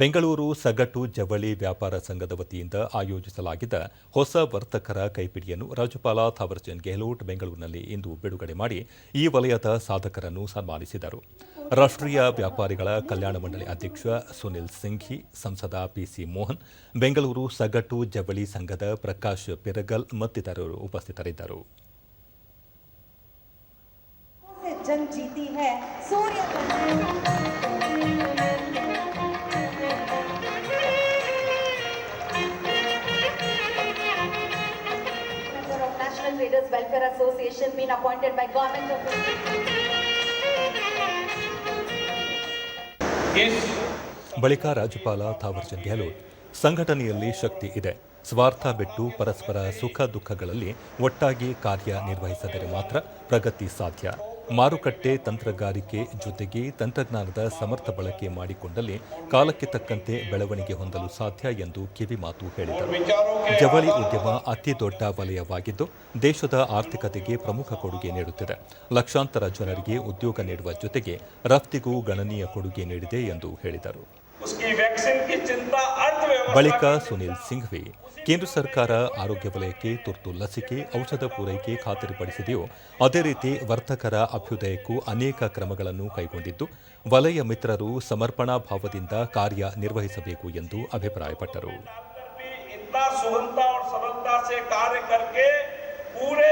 ಬೆಂಗಳೂರು ಸಗಟು ಜವಳಿ ವ್ಯಾಪಾರ ಸಂಘದ ವತಿಯಿಂದ ಆಯೋಜಿಸಲಾಗಿದ್ದ ಹೊಸ ವರ್ತಕರ ಕೈಪಿಡಿಯನ್ನು ರಾಜ್ಯಪಾಲ ಥಾವರ್ಚಂದ್ ಗೆಹ್ಲೋಟ್ ಬೆಂಗಳೂರಿನಲ್ಲಿ ಇಂದು ಬಿಡುಗಡೆ ಮಾಡಿ ಈ ವಲಯದ ಸಾಧಕರನ್ನು ಸನ್ಮಾನಿಸಿದರು. ರಾಷ್ಟ್ರೀಯ ವ್ಯಾಪಾರಿಗಳ ಕಲ್ಯಾಣ ಮಂಡಳಿ ಅಧ್ಯಕ್ಷ ಸುನಿಲ್ ಸಿಂಘಿ, ಸಂಸದ ಪಿಸಿ ಮೋಹನ್, ಬೆಂಗಳೂರು ಸಗಟು ಜವಳಿ ಸಂಘದ ಪ್ರಕಾಶ್ ಪಿರಗಲ್ ಮತ್ತಿತರರು ಉಪಸ್ಥಿತರಿದ್ದರು. Jung ಜೀತಿ National Traders Welfare Association been appointed by Government of India. ಬಳಿಕ ರಾಜ್ಯಪಾಲ ಥಾವರ್ಚಂದ್ ಗೆಹ್ಲೋಟ್ ಸಂಘಟನೆಯಲ್ಲಿ ಶಕ್ತಿ ಇದೆ. ಸ್ವಾರ್ಥ ಬಿಟ್ಟು ಪರಸ್ಪರ ಸುಖ ದುಃಖಗಳಲ್ಲಿ ಒಟ್ಟಾಗಿ ಕಾರ್ಯನಿರ್ವಹಿಸಿದರೆ ಮಾತ್ರ ಪ್ರಗತಿ ಸಾಧ್ಯ. ಮಾರುಕಟ್ಟೆ ತಂತ್ರಗಾರಿಕೆ ಜೊತೆಗೆ ತಂತ್ರಜ್ಞಾನದ ಸಮರ್ಥ ಬಳಕೆ ಮಾಡಿಕೊಂಡಲ್ಲಿ ಕಾಲಕ್ಕೆ ತಕ್ಕಂತೆ ಬೆಳವಣಿಗೆ ಹೊಂದಲು ಸಾಧ್ಯ ಎಂದು ಕಿವಿಮಾತು ಹೇಳಿದರು. ಜವಳಿ ಉದ್ಯಮ ಅತಿ ದೊಡ್ಡ ವಲಯವಾಗಿದ್ದು, ದೇಶದ ಆರ್ಥಿಕತೆಗೆ ಪ್ರಮುಖ ಕೊಡುಗೆ ನೀಡುತ್ತಿದೆ. ಲಕ್ಷಾಂತರ ಜನರಿಗೆ ಉದ್ಯೋಗ ನೀಡುವ ಜೊತೆಗೆ ರಫ್ತಿಗೂ ಗಣನೀಯ ಕೊಡುಗೆ ನೀಡಿದೆ ಎಂದು ಹೇಳಿದರು. ಬಳಿಕ ಸುನಿಲ್ ಸಿಂಘ್ವಿ ಕೇಂದ್ರ ಸರ್ಕಾರ ಆರೋಗ್ಯ ವಲಯಕ್ಕೆ ತುರ್ತು ಲಸಿಕೆ ಔಷಧ ಪೂರೈಕೆ ಖಾತರಿಪಡಿಸಿದೆಯೋ ಅದೇ ರೀತಿ ವರ್ತಕರ ಅಭ್ಯುದಯಕ್ಕೂ ಅನೇಕ ಕ್ರಮಗಳನ್ನು ಕೈಗೊಂಡಿದ್ದು ವಲಯ ಮಿತ್ರರು ಸಮರ್ಪಣಾ ಭಾವದಿಂದ ಕಾರ್ಯ ನಿರ್ವಹಿಸಬೇಕು ಎಂದು ಅಭಿಪ್ರಾಯಪಟ್ಟರು. ಪೂರೆ